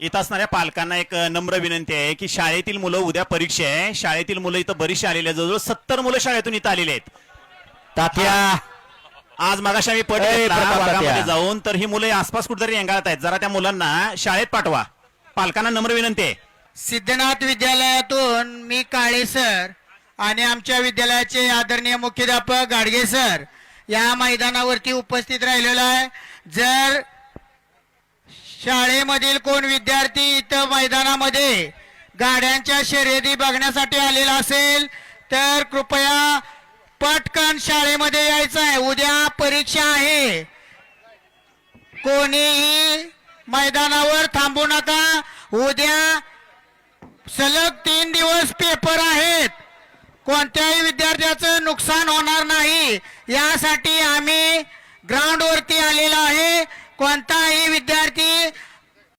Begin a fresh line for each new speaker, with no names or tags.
इथं असणाऱ्या पालकांना एक नम्र विनंती आहे की शाळेतील मुलं उद्या परीक्षा आहे. शाळेतील मुलं इथं बरीचशी आलेली आहेत. जवळजवळ सत्तर मुलं शाळेतून इथं आलेली आहेत.
तात्या.
आज मगाशी आम्ही पट
ए,
घेतला
प्रताप
भागामध्ये
तात्या.
जाऊन तर ही मुलं आसपास कुठेतरी रेंगाळत आहेत. जरा त्या मुलांना शाळेत पाठवा. पालकांना नम्र विनंती आहे.
सिद्धनाथ विद्यालयातून मी काळे सर आणि आमच्या विद्यालयाचे आदरणीय मुख्याध्यापक गाडगे सर या मैदानावरती उपस्थित राहिलेलो आहे. जर शाळेमधील कोण विद्यार्थी इथं मैदानामध्ये गाड्यांच्या शर्यती बघण्यासाठी आलेला असेल तर कृपया पटकन शाळेमध्ये यायचं आहे. उद्या परीक्षा आहे. कोणीही मैदानावर थांबू नका. उद्या सलग तीन दिवस पेपर आहेत. कोणत्याही विद्यार्थ्याचं नुकसान होणार नाही. यासाठी आम्ही ग्राउंडवरती आलेला कोणताही विद्यार्थी